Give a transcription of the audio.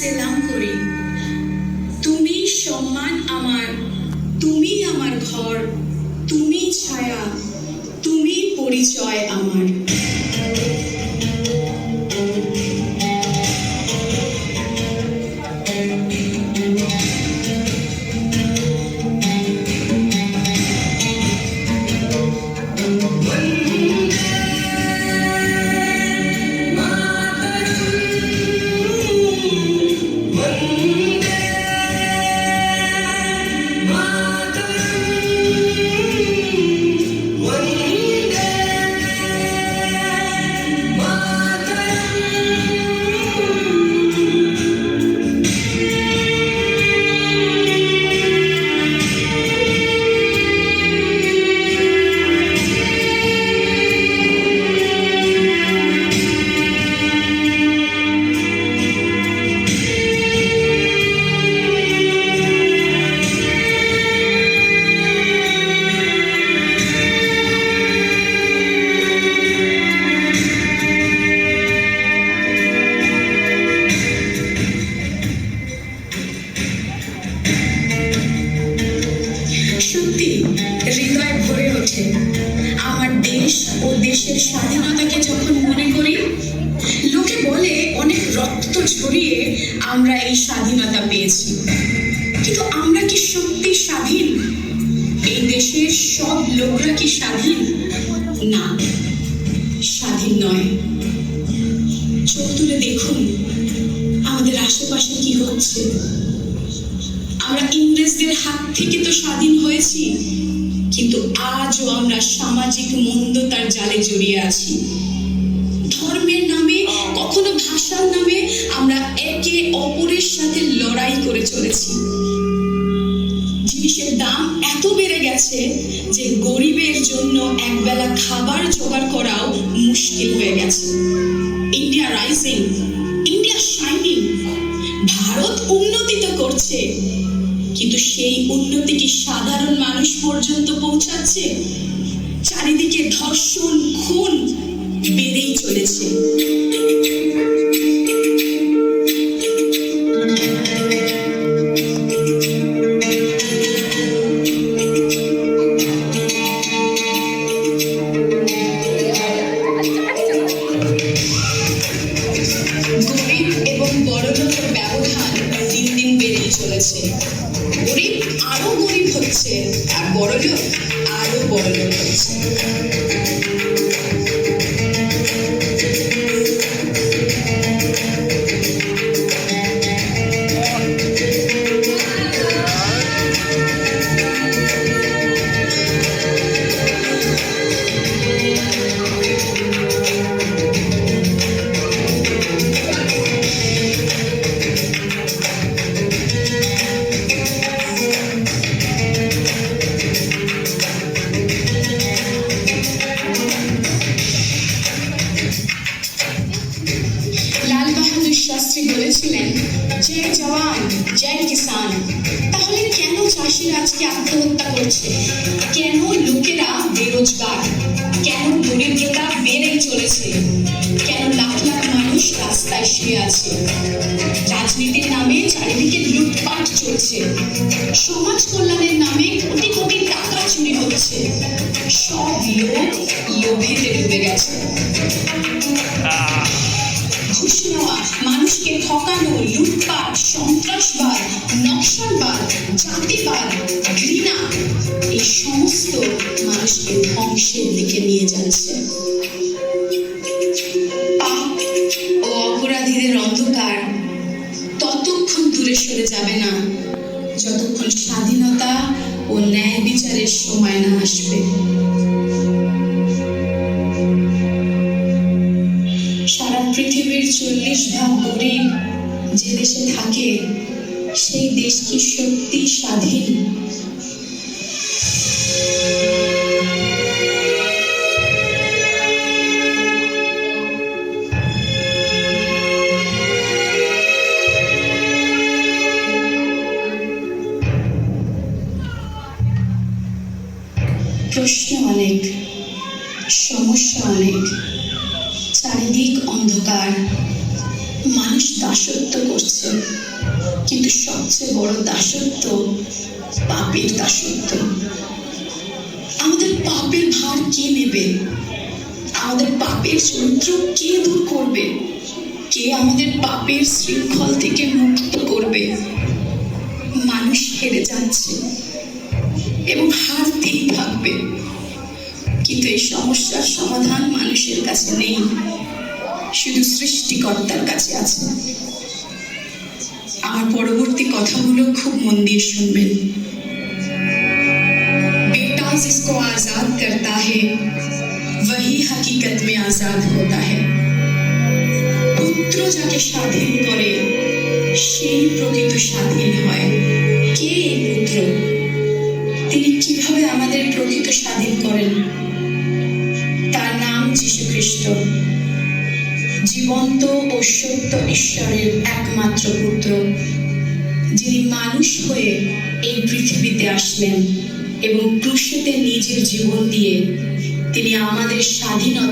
সেলাম করি। তুমি সম্মান আমার তুমি আমার ঘর তুমি ছায়া তুমি পরিচয় আমার। রক্ত ঝরিয়ে আমরা এই স্বাধীনতা পেয়েছি। কিন্তু আমরা কি সত্যি স্বাধীন? এই দেশের সব লোকরা কি স্বাধীন? না, স্বাধীন নয়। চোখ তুলে দেখুন, আমাদের আশেপাশে কি হচ্ছে? আমরা ইংরেজদের হাত থেকে তো স্বাধীন হয়েছি, কিন্তু আজও আমরা সামাজিক মন্দতার জালে জড়িয়ে আছি। ধর্মের নামে কখনো ভাষার নামে আমরা একে অপরের সাথে লড়াই করে চলেছি। জিনিসের দাম এত বেড়ে গেছে যে গরিবের জন্য একবেলা খাবার জোগাড় করাও মুশকিল হয়ে গেছে। India rising India shining Bharat উন্নতি তো করছে। কিন্তু সেই উন্নতি কি সাধারণ মানুষ পর্যন্ত পৌঁছাচ্ছে? চারিদিকে ধর্ষণ খুন বেড়েই চলেছে। চলেছে। গরিব আরও গরিব হচ্ছে আর বড়লোক আরও বড়লোক হচ্ছে। শাস্ত্রী বলেছিলেন জয় জওয়ান, জয় কিষান তাহলে কেন চাষিরা আজকে আত্মহত্যা করছে? কেন লোকেরা বেরোজগার? কেন দরিদ্রতা বেড়েই চলেছে? কেন লাখ লাখ মানুষ রাস্তায় শুয়ে আছে? রাজনীতির নামে চারিদিকে লুটপাট চলছে। সমাজ কল্যাণের নামে কোটি কোটি টাকা চুরি হচ্ছে। সব লোক লোভেতে ডুবে গেছে। মানুষকে ঠকানো লুটপাট সন্ত্রাসবাদ, নকশালবাদ, জাতিবাদ, ঘৃণা, এই সমস্ত মানুষকে ধ্বংসের দিকে নিয়ে যাচ্ছে। ও অপরাধীদের অন্ধকার ততক্ষণ দূরে সরে যাবে না, যতক্ষণ স্বাধীনতা ও ন্যায় বিচারের সময় না আসবে। কি সত্যি স্বাধীন। প্রশ্ন অনেক সমস্যা অনেক চারিদিক অন্ধকার। মানুষ দাসত্ব করছে। কিন্তু সবচেয়ে বড় দাসত্ব পাপের দাসত্ব। আমাদের পাপের ভার কে নেবে? আমাদের পাপের চরিত্র কে দূর করবে? কে আমাদের পাপের শৃঙ্খল থেকে মুক্ত করবে? মানুষ হেরে যাচ্ছে এবং হারতেই থাকবে। কিন্তু এই সমস্যার সমাধান মানুষের কাছে নেই। শুধু সৃষ্টিকর্তার কাছে আছে আমার পরবর্তী কথাগুলো খুব মন দিয়ে শুনবেন बेटा जिसको आजाद करता है वही हकीकत में आजाद होता है পুত্র যাকে স্বাধীন করে সেই প্রকৃত স্বাধীন হয় কে এই পুত্র তিনি কিভাবে আমাদের প্রকৃত স্বাধীন করেন জীবন্ত ও সত্য ঈশ্বরের একমাত্র পুত্র, যিনি মানুষ হয়ে এই পৃথিবীতে আসলেন এবং ক্রুশেতে নিজের জীবন দিয়ে তিনি আমাদের স্বাধীনতা